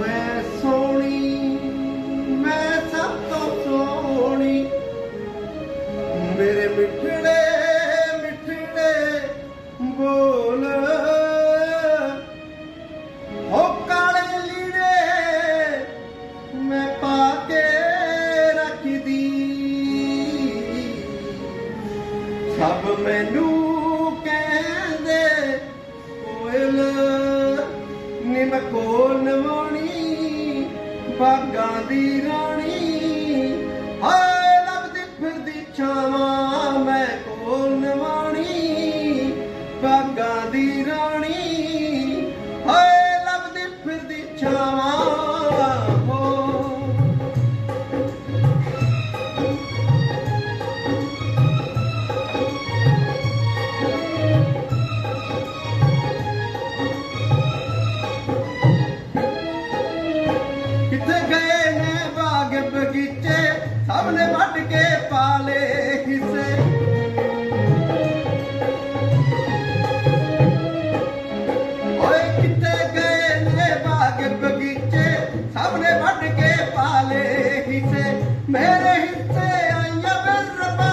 ਮੈਂ ਸੋਹਣੀ, ਮੈਂ ਸਭ ਤੋਂ ਸੋਹਣੀ। ਮੇਰੇ ਮਿੱਠੜੇ ਮਿੱਠੜੇ ਬੋਲ। ਹੋ ਕਾਲੇ ਲੀੜੇ ਮੈਂ ਪਾ ਕੇ ਰੱਖਦੀ। ਸਭ ਮੈਨੂੰ ਕਹਿੰਦੇ ਕੋਇਲ ਨਿਮ ਕੋਲ ਨਵਾਣੀ ਬਾਗਾਂ ਦੀ ਰਾਣੀ। ਹਾਏ, ਲੱਭਦੀ ਫਿਰਦੀ ਛਾਵਾਂ, ਮੈਂ ਕੋਲ ਨਵਾਣੀ ਬਾਗਾਂ ਦੀ ਰਾਣੀ। ਬਗੀਚੇ ਸਭ ਨੇ ਵੱਢ ਕੇ ਪਾਲੇ ਹਿੱਸੇ ਓਏ ਕਿੱਥੇ ਗਏ ਨੇ ਬਾਗ ਬਗੀਚੇ ਸਭ ਨੇ ਵੱਢ ਕੇ ਪਾਲੇ ਹਿੱਸੇ ਮੇਰੇ ਹਿੱਸੇ ਆਈਆਂ ਵੇ ਰੱਬਾ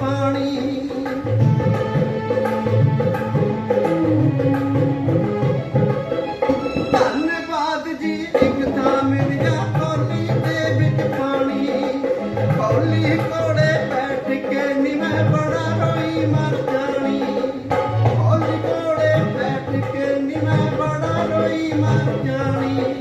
ਪਾਣੀ। ਧੰਨਵਾਦ ਜੀ, ਇੱਕ ਥਾਂ ਮਿਲਿਆ ਕੋਲੀ ਦੇ ਵਿੱਚ ਪਾਣੀ। ਕੋਲੀ ਕੋੜੇ ਬੈਠ ਕੇ ਨੀ ਮੈਂ ਬੜਾ ਰੋਈ ਮਰ ਜਾਣੀ। ਕੋਲੀ ਕੋੜੇ ਬੈਠ ਕੇ ਨੀ ਮੈਂ ਬੜਾ ਰੋਈ ਮਰ ਜਾਣੀ।